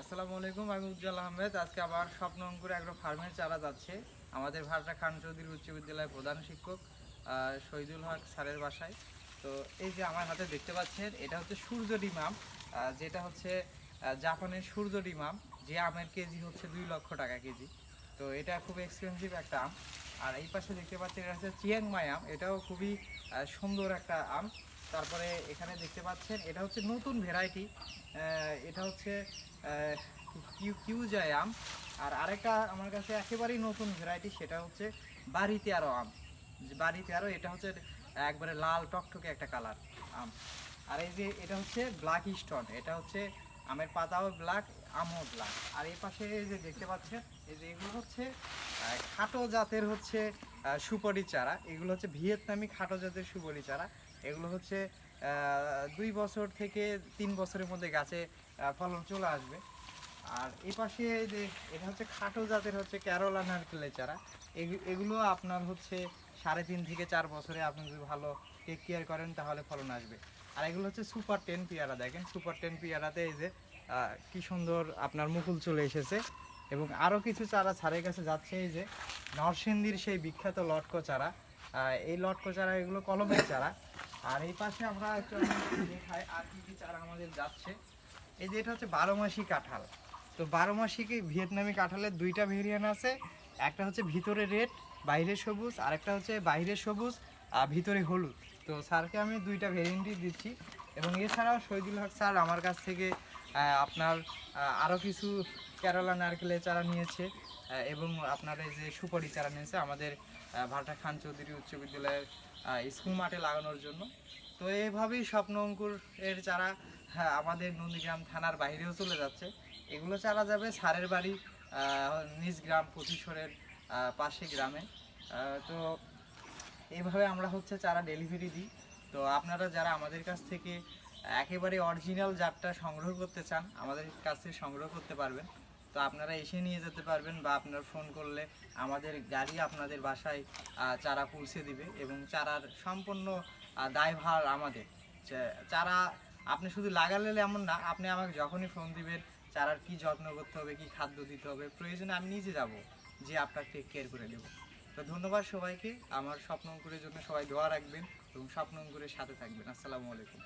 আসসালামু আলাইকুম, আমি উজ্জ্বল আহমেদ। আজকে আবার স্বপ্ন অঙ্কুর এগ্রো ফার্মের চারা যাচ্ছে। আমাদের ভারটা খান চৌধুরী উচ্চ বিদ্যালয়ের প্রধান শিক্ষক শহীদুল হক স্যারের বাসায়। তো এই যে আমার হাতে দেখতে পাচ্ছেন, এটা হচ্ছে সূর্য ডিমাম যেটা হচ্ছে জাপানের সূর্য ডিমাম। যে আমের কেজি হচ্ছে দুই লক্ষ টাকা কেজি। তো এটা খুব এক্সপেন্সিভ একটা আম। আর এই পাশে দেখতে পাচ্ছেন এটা হচ্ছে চিয়াংমাই আম এটাও খুবই সুন্দর একটা আম। তারপরে এখানে দেখতে পাচ্ছেন এটা হচ্ছে নতুন ভ্যারাইটি। এটা হচ্ছে কিউ কিউ যায় আম। আর আরেকটা আমার কাছে একেবারেই নতুন ভ্যারাইটি, সেটা হচ্ছে বাড়িতে আরও আম। বাড়িতে আরও এটা হচ্ছে একবারে লাল টকটকে একটা কালার আম। আর এই যে এটা হচ্ছে ব্ল্যাক স্টোন এটা হচ্ছে আমের পাতাও ব্ল্যাক আমও ব্ল্যাক আর এই পাশে এই যে দেখতে পাচ্ছেন, এই যে এগুলো হচ্ছে খাটো জাতের হচ্ছে সুপারি চারা। এগুলো হচ্ছে ভিয়েতনামি খাটো জাতের সুপারি চারা। এগুলো হচ্ছে দুই বছর থেকে তিন বছরের মধ্যে গাছে ফলন চলে আসবে। আর এই পাশে যে, এটা হচ্ছে খাটো জাতের হচ্ছে ক্যারোলা নারকেলের চারা। এগুলো আপনার হচ্ছে সাড়ে তিন থেকে চার বছরে আপনি যদি ভালো টেক কেয়ার করেন, তাহলে ফলন আসবে। আর এগুলো হচ্ছে সুপার টেন পেয়ারা, দেখেন সুপার টেন পেয়ারাতে এই যে কি সুন্দর আপনার মুকুল চলে এসেছে। এবং আরও কিছু চারা ছাড়ের কাছে যাচ্ছে এই যে, নরসিংদীর সেই বিখ্যাত লটকো চারা। এই লটকো চারা এগুলো কলমের চারা। আর এই পাশে আমরা একটু দেখাই আর কি কি চারা আমাদের যাচ্ছে। এই যে এটা হচ্ছে বারো মাসি কাঁঠাল। তো বারো মাসি কি ভিয়েতনামি কাঁঠালের দুইটা ভেরিয়েন্ট আছে। একটা হচ্ছে ভিতরে রেড বাইরে সবুজ আর একটা হচ্ছে বাইরে সবুজ আর ভিতরে হলুদ। তো স্যারকে আমি দুইটা ভেরিয়েন্টই দিচ্ছি। এবং এছাড়াও শহীদুল হক স্যার আমার কাছ থেকে আপনার আরও কিছু কেরালা নারকেলের চারা নিয়েছে এবং আপনার এই যে সুপারি চারা নিয়েছে আমাদের ভাটা খান চৌধুরী উচ্চ বিদ্যালয়ের স্কুল মাঠে লাগানোর জন্য। তো এইভাবেই স্বপ্ন অঙ্কুর এর চারা হ্যাঁ, আমাদের নন্দীগ্রাম থানার বাইরেও চলে যাচ্ছে। এগুলো চারা যাবে সারের বাড়ি নিজ গ্রাম আহ, পাশে গ্রামে। তো এইভাবে আমরা হচ্ছে চারা ডেলিভারি দিই। তো আপনারা যারা আমাদের কাছ থেকে একেবারে অরিজিনাল জাতটা সংগ্রহ করতে চান আমাদের কাছ থেকে সংগ্রহ করতে পারবেন। তো আপনারা এসে নিয়ে যেতে পারবেন বা আপনার ফোন করলে আমাদের গাড়ি আপনাদের বাসায় চারা পৌঁছে দিবে এবং চারার সম্পূর্ণ দায়ভার আমাদের। চারা আপনি শুধু লাগালে এমন না আপনি আমাকে যখনই ফোন দিবেন চারার কি যত্ন করতে হবে, কি খাদ্য দিতে হবে, প্রয়োজনে আমি নিজে যাব, যে আপনার টেক কেয়ার করে দেবো। তো ধন্যবাদ সবাইকে, আমার স্বপ্ন জন্য সবাই দোয়া রাখবেন এবং স্বপ্ন সাথে থাকবেন। আসসালামু আলাইকুম।